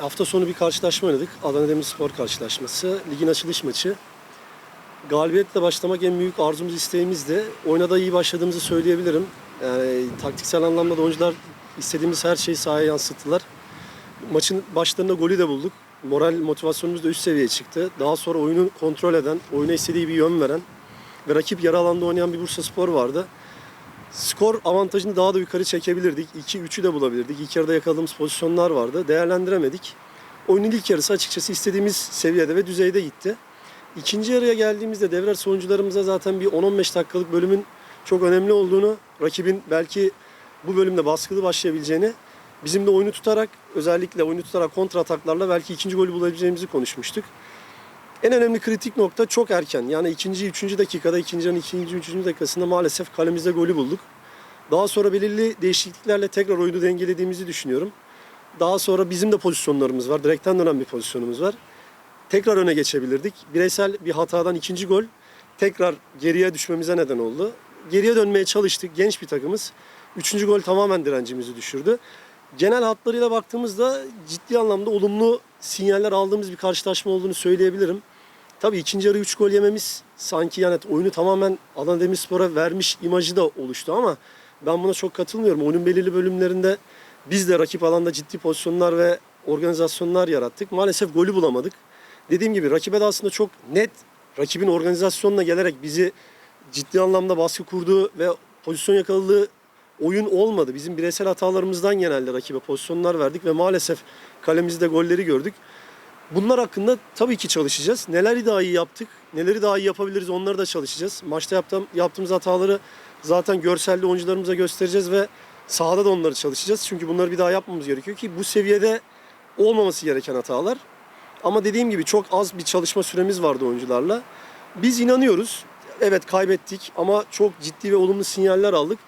hafta sonu bir karşılaşma oynadık. Adana Demirspor karşılaşması. Ligin açılış maçı. Galibiyetle başlamak en büyük arzumuz, isteğimizdi. Oyuna da iyi başladığımızı söyleyebilirim. Yani taktiksel anlamda da oyuncular istediğimiz her şeyi sahaya yansıttılar. Maçın başlarında golü de bulduk. Moral motivasyonumuz da üst seviyeye çıktı. Daha sonra oyunu kontrol eden, oyuna istediği bir yön veren ve rakip yarı alanda oynayan bir Bursa Spor vardı. Skor avantajını daha da yukarı çekebilirdik. 2-3'ü de bulabilirdik. İlk yarıda yakaladığımız pozisyonlar vardı. Değerlendiremedik. Oyunun ilk yarısı açıkçası istediğimiz seviyede ve düzeyde gitti. İkinci yarıya geldiğimizde devre arası oyuncularımıza zaten bir 10-15 dakikalık bölümün çok önemli olduğunu, rakibin belki bu bölümde baskılı başlayabileceğini, bizim de oyunu tutarak, özellikle oyunu tutarak kontra ataklarla belki ikinci golü bulabileceğimizi konuşmuştuk. En önemli kritik nokta çok erken. Yani ikinci, üçüncü dakikada, ikinci ikinci, üçüncü dakikasında maalesef kalemizde golü bulduk. Daha sonra belirli değişikliklerle tekrar oyunu dengelediğimizi düşünüyorum. Daha sonra bizim de pozisyonlarımız var. Direkten dönen bir pozisyonumuz var. Tekrar öne geçebilirdik. Bireysel bir hatadan ikinci gol tekrar geriye düşmemize neden oldu. Geriye dönmeye çalıştık. Genç bir takımız. Üçüncü gol tamamen direncimizi düşürdü. Genel hatlarıyla baktığımızda ciddi anlamda olumlu sinyaller aldığımız bir karşılaşma olduğunu söyleyebilirim. Tabii ikinci yarı 3 gol yememiz sanki yani oyunu tamamen Adana Demirspor'a vermiş imajı da oluştu ama ben buna çok katılmıyorum. Oyunun belirli bölümlerinde biz de rakip alanda ciddi pozisyonlar ve organizasyonlar yarattık. Maalesef golü bulamadık. Dediğim gibi rakibe de aslında çok net rakibin organizasyonuna gelerek bizi ciddi anlamda baskı kurduğu ve pozisyon yakaladığı oyun olmadı. Bizim bireysel hatalarımızdan genelde rakibe pozisyonlar verdik ve maalesef kalemizde golleri gördük. Bunlar hakkında tabii ki çalışacağız. Neleri daha iyi yaptık, neleri daha iyi yapabiliriz onları da çalışacağız. Maçta yaptığım, yaptığımız hataları zaten görselde oyuncularımıza göstereceğiz ve sahada da onları çalışacağız. Çünkü bunları bir daha yapmamız gerekiyor ki bu seviyede olmaması gereken hatalar. Ama dediğim gibi çok az bir çalışma süremiz vardı oyuncularla. Biz inanıyoruz. Evet kaybettik ama çok ciddi ve olumlu sinyaller aldık.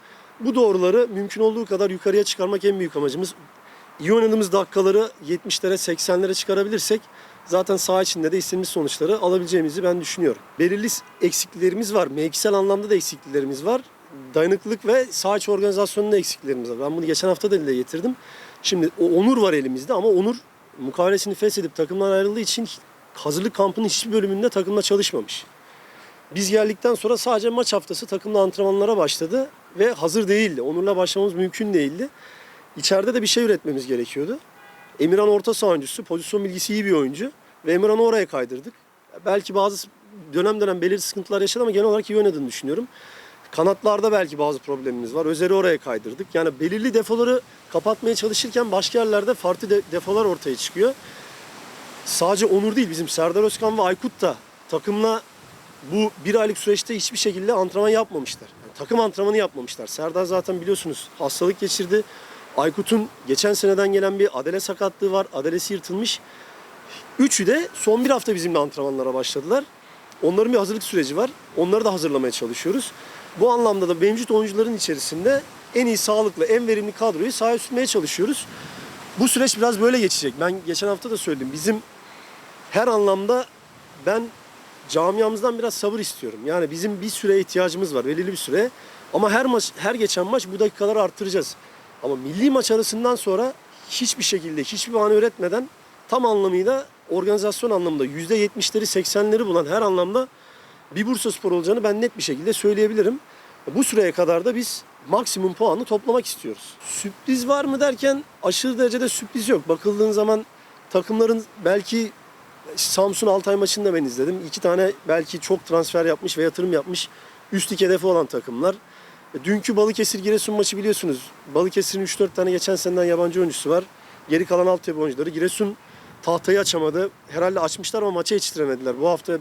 Bu doğruları mümkün olduğu kadar yukarıya çıkarmak en büyük amacımız. İyi oynadığımız dakikaları 70'lere 80'lere çıkarabilirsek zaten saha içinde de istediğimiz sonuçları alabileceğimizi ben düşünüyorum. Belirli eksikliklerimiz var. Mevkisel anlamda da eksikliklerimiz var. Dayanıklılık ve saha içi organizasyonunda eksikliklerimiz var. Ben bunu geçen hafta da dile getirdim. Şimdi o Onur var elimizde ama Onur mukavelesini feshedip takımdan ayrıldığı için hazırlık kampının hiçbir bölümünde takımla çalışmamış. Biz geldikten sonra sadece maç haftası takımla antrenmanlara başladı ve hazır değildi. Onur'la başlamamız mümkün değildi. İçeride de bir şey üretmemiz gerekiyordu. Emirhan orta saha oyuncusu, pozisyon bilgisi iyi bir oyuncu ve Emirhan'ı oraya kaydırdık. Belki bazı dönem dönem belirli sıkıntılar yaşadı ama genel olarak iyi oynadığını düşünüyorum. Kanatlarda belki bazı problemimiz var. Özer'i oraya kaydırdık. Yani belirli defoları kapatmaya çalışırken başka yerlerde farklı de- defolar ortaya çıkıyor. Sadece Onur değil bizim Serdar Özkan ve Aykut da takımla bu bir aylık süreçte hiçbir şekilde antrenman yapmamışlar. Yani takım antrenmanı yapmamışlar. Serdar zaten biliyorsunuz hastalık geçirdi. Aykut'un geçen seneden gelen bir adele sakatlığı var. Adelesi yırtılmış. Üçü de son bir hafta bizimle antrenmanlara başladılar. Onların bir hazırlık süreci var. Onları da hazırlamaya çalışıyoruz. Bu anlamda da mevcut oyuncuların içerisinde en iyi sağlıklı, en verimli kadroyu sahaya sürmeye çalışıyoruz. Bu süreç biraz böyle geçecek. Ben geçen hafta da söyledim. Bizim her anlamda ben camiamızdan biraz sabır istiyorum. Yani bizim bir süre ihtiyacımız var, belirli bir süre. Ama her maç, her geçen maç bu dakikaları arttıracağız. Ama milli maç arasından sonra hiçbir şekilde, hiçbir bahane üretmeden tam anlamıyla organizasyon anlamında %70'leri 80'leri bulan her anlamda bir Bursa Spor olacağını ben net bir şekilde söyleyebilirim. Bu süreye kadar da biz maksimum puanı toplamak istiyoruz. Sürpriz var mı derken aşırı derecede sürpriz yok. Bakıldığın zaman takımların belki Samsun Altay maçını da ben izledim. İki tane belki çok transfer yapmış ve yatırım yapmış üst lig hedefi olan takımlar. E, Dünkü Balıkesir Giresun maçı biliyorsunuz. Balıkesir'in 3-4 tane geçen seneden yabancı oyuncusu var. Geri kalan altyapı oyuncuları. Giresun tahtayı açamadı. Herhalde açmışlar ama maça yetiştiremediler. Bu hafta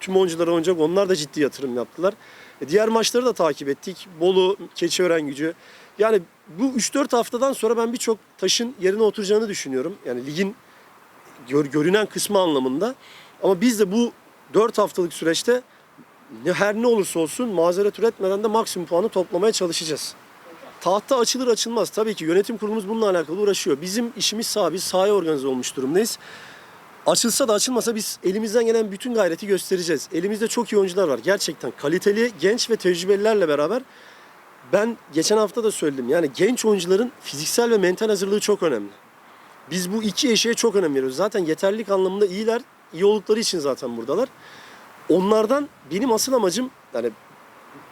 tüm oyuncular oynayacak. Onlar da ciddi yatırım yaptılar. E, Diğer maçları da takip ettik. Bolu, Keçiören gücü. Yani bu 3-4 haftadan sonra ben birçok taşın yerine oturacağını düşünüyorum. Yani ligin gör- görünen kısmı anlamında. Ama biz de bu 4 haftalık süreçte her ne olursa olsun mazeret üretmeden de maksimum puanı toplamaya çalışacağız. Tahta açılır açılmaz. Tabii ki yönetim kurulumuz bununla alakalı uğraşıyor. Bizim işimiz sağ, biz sahaya organize olmuş durumdayız. Açılsa da açılmasa biz elimizden gelen bütün gayreti göstereceğiz. Elimizde çok iyi oyuncular var. Gerçekten kaliteli, genç ve tecrübelilerle beraber ben geçen hafta da söyledim. Yani genç oyuncuların fiziksel ve mental hazırlığı çok önemli. Biz bu iki eşeğe çok önem veriyoruz. Zaten yeterlilik anlamında iyiler. iyi oldukları için zaten buradalar. Onlardan benim asıl amacım yani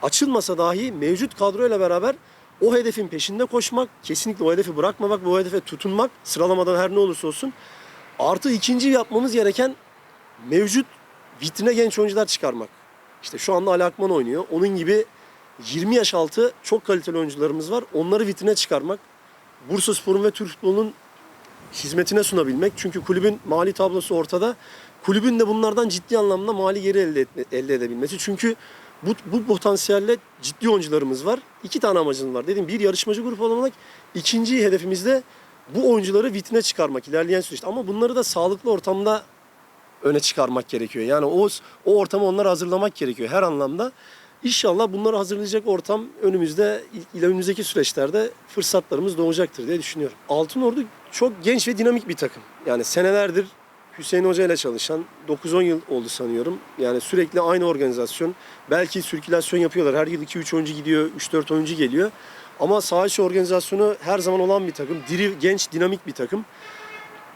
açılmasa dahi mevcut kadroyla beraber o hedefin peşinde koşmak, kesinlikle o hedefi bırakmamak ve o hedefe tutunmak sıralamadan her ne olursa olsun. Artı ikinci yapmamız gereken mevcut vitrine genç oyuncular çıkarmak. İşte şu anda Ali Akman oynuyor. Onun gibi 20 yaş altı çok kaliteli oyuncularımız var. Onları vitrine çıkarmak. Bursa Spor'un ve Türk futbolunun hizmetine sunabilmek. Çünkü kulübün mali tablosu ortada. Kulübün de bunlardan ciddi anlamda mali geri elde, etme, elde edebilmesi. Çünkü bu, bu potansiyelle ciddi oyuncularımız var. İki tane amacımız var. Dedim bir yarışmacı grup olmak. İkinci hedefimiz de bu oyuncuları vitrine çıkarmak ilerleyen süreçte. Ama bunları da sağlıklı ortamda öne çıkarmak gerekiyor. Yani o, o ortamı onlara hazırlamak gerekiyor her anlamda. İnşallah bunları hazırlayacak ortam önümüzde, önümüzdeki süreçlerde fırsatlarımız doğacaktır diye düşünüyorum. Altınordu çok genç ve dinamik bir takım. Yani senelerdir Hüseyin Hoca ile çalışan 9-10 yıl oldu sanıyorum. Yani sürekli aynı organizasyon. Belki sirkülasyon yapıyorlar. Her yıl 2-3 oyuncu gidiyor, 3-4 oyuncu geliyor. Ama saha organizasyonu her zaman olan bir takım. Diri, genç, dinamik bir takım.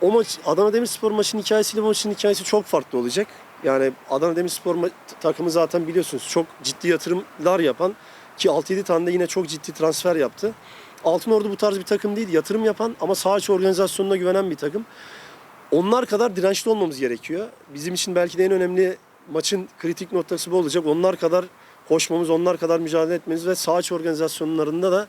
O maç Adana Demirspor maçının hikayesiyle maçın hikayesi çok farklı olacak. Yani Adana Demirspor takımı zaten biliyorsunuz çok ciddi yatırımlar yapan ki 6-7 tane de yine çok ciddi transfer yaptı. Altınordu bu tarz bir takım değil. Yatırım yapan ama saha organizasyonuna güvenen bir takım. Onlar kadar dirençli olmamız gerekiyor. Bizim için belki de en önemli maçın kritik noktası bu olacak. Onlar kadar koşmamız, onlar kadar mücadele etmemiz ve saha içi organizasyonlarında da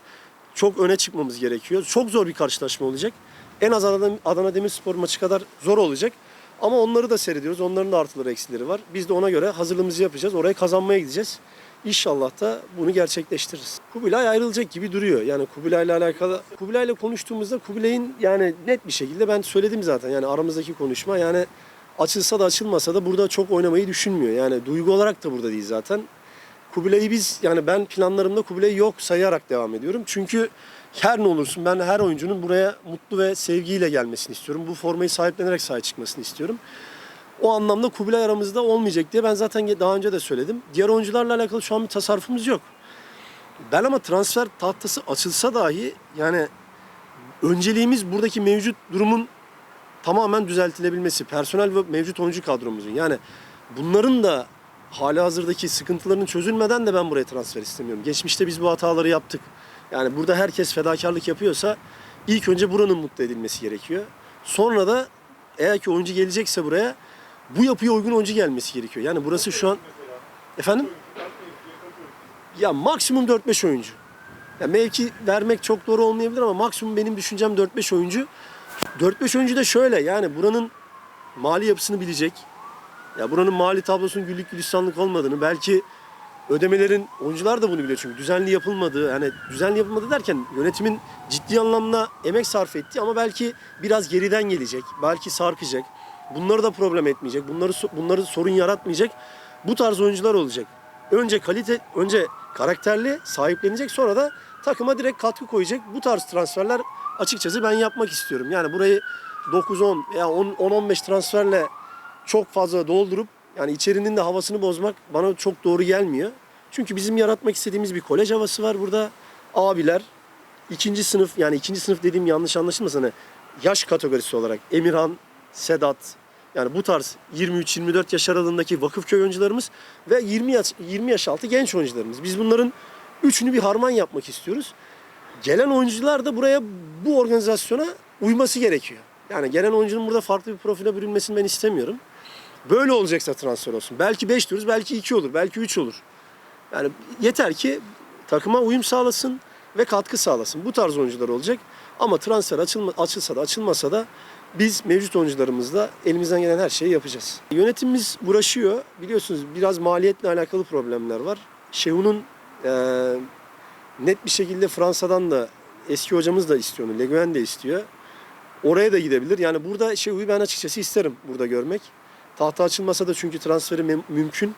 çok öne çıkmamız gerekiyor. Çok zor bir karşılaşma olacak. En az Adana, Adana Demirspor maçı kadar zor olacak. Ama onları da seyrediyoruz. Onların da artıları eksileri var. Biz de ona göre hazırlığımızı yapacağız. Oraya kazanmaya gideceğiz. İnşallah da bunu gerçekleştiririz. Kubilay ayrılacak gibi duruyor. Yani Kubilay'la alakalı Kubilay'la konuştuğumuzda Kubilay'ın yani net bir şekilde ben söyledim zaten. Yani aramızdaki konuşma yani açılsa da açılmasa da burada çok oynamayı düşünmüyor. Yani duygu olarak da burada değil zaten. Kubilay'ı biz yani ben planlarımda Kubilay'ı yok sayarak devam ediyorum. Çünkü her ne olursun ben her oyuncunun buraya mutlu ve sevgiyle gelmesini istiyorum. Bu formayı sahiplenerek sahaya çıkmasını istiyorum. O anlamda Kubilay aramızda olmayacak diye ben zaten daha önce de söyledim. Diğer oyuncularla alakalı şu an bir tasarrufumuz yok. Ben ama transfer tahtası açılsa dahi yani önceliğimiz buradaki mevcut durumun tamamen düzeltilebilmesi. Personel ve mevcut oyuncu kadromuzun. Yani bunların da hali hazırdaki sıkıntılarının çözülmeden de ben buraya transfer istemiyorum. Geçmişte biz bu hataları yaptık. Yani burada herkes fedakarlık yapıyorsa ilk önce buranın mutlu edilmesi gerekiyor. Sonra da eğer ki oyuncu gelecekse buraya bu yapıya uygun oyuncu gelmesi gerekiyor. Yani burası şu an efendim ya maksimum 4-5 oyuncu. Ya mevki vermek çok doğru olmayabilir ama maksimum benim düşüncem 4-5 oyuncu. 4-5 oyuncu da şöyle yani buranın mali yapısını bilecek. Ya buranın mali tablosunun güllük gülistanlık olmadığını belki ödemelerin oyuncular da bunu biliyor çünkü düzenli yapılmadığı yani düzenli yapılmadı derken yönetimin ciddi anlamda emek sarf ettiği ama belki biraz geriden gelecek. Belki sarkacak. Bunları da problem etmeyecek. Bunları bunları sorun yaratmayacak. Bu tarz oyuncular olacak. Önce kalite önce karakterli sahiplenecek sonra da takıma direkt katkı koyacak. Bu tarz transferler açıkçası ben yapmak istiyorum. Yani burayı 9-10 veya 10-15 transferle çok fazla doldurup yani içerinin de havasını bozmak bana çok doğru gelmiyor. Çünkü bizim yaratmak istediğimiz bir kolej havası var burada. Abiler, ikinci sınıf yani ikinci sınıf dediğim yanlış anlaşılmasın hani yaş kategorisi olarak Emirhan, Sedat yani bu tarz 23-24 yaş aralığındaki vakıfköy oyuncularımız ve 20 yaş, 20 yaş altı genç oyuncularımız. Biz bunların üçünü bir harman yapmak istiyoruz. Gelen oyuncular da buraya bu organizasyona uyması gerekiyor. Yani gelen oyuncunun burada farklı bir profile bürünmesini ben istemiyorum. Böyle olacaksa transfer olsun. Belki 5 diyoruz, belki 2 olur, belki 3 olur. Yani yeter ki takıma uyum sağlasın ve katkı sağlasın. Bu tarz oyuncular olacak. Ama transfer açılma, açılsa da açılmasa da biz mevcut oyuncularımızla elimizden gelen her şeyi yapacağız. Yönetimimiz uğraşıyor. Biliyorsunuz biraz maliyetle alakalı problemler var. Şehu'nun eee, net bir şekilde Fransa'dan da eski hocamız da istiyor onu. Le Guen de istiyor. Oraya da gidebilir. Yani burada Şehu'yu ben açıkçası isterim burada görmek. Tahta açılmasa da çünkü transferi mümkün.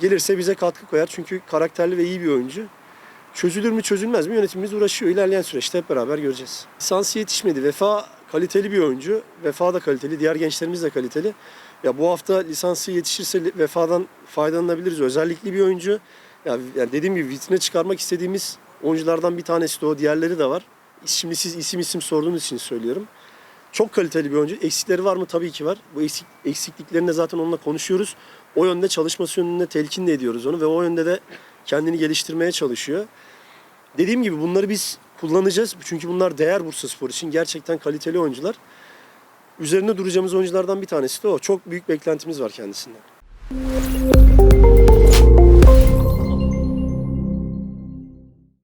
Gelirse bize katkı koyar çünkü karakterli ve iyi bir oyuncu. Çözülür mü çözülmez mi yönetimimiz uğraşıyor. İlerleyen süreçte hep beraber göreceğiz. Lisansı yetişmedi. Vefa kaliteli bir oyuncu. Vefa da kaliteli. Diğer gençlerimiz de kaliteli. Ya bu hafta lisansı yetişirse Vefa'dan faydalanabiliriz. Özellikli bir oyuncu. Ya yani dediğim gibi vitrine çıkarmak istediğimiz oyunculardan bir tanesi de o. Diğerleri de var. Şimdi siz isim isim sorduğunuz için söylüyorum. Çok kaliteli bir oyuncu. Eksikleri var mı? Tabii ki var. Bu eksik, eksikliklerini zaten onunla konuşuyoruz. O yönde çalışması yönünde telkin de ediyoruz onu ve o yönde de kendini geliştirmeye çalışıyor. Dediğim gibi bunları biz kullanacağız. Çünkü bunlar değer Bursa Spor için. Gerçekten kaliteli oyuncular. Üzerinde duracağımız oyunculardan bir tanesi de o. Çok büyük beklentimiz var kendisinden.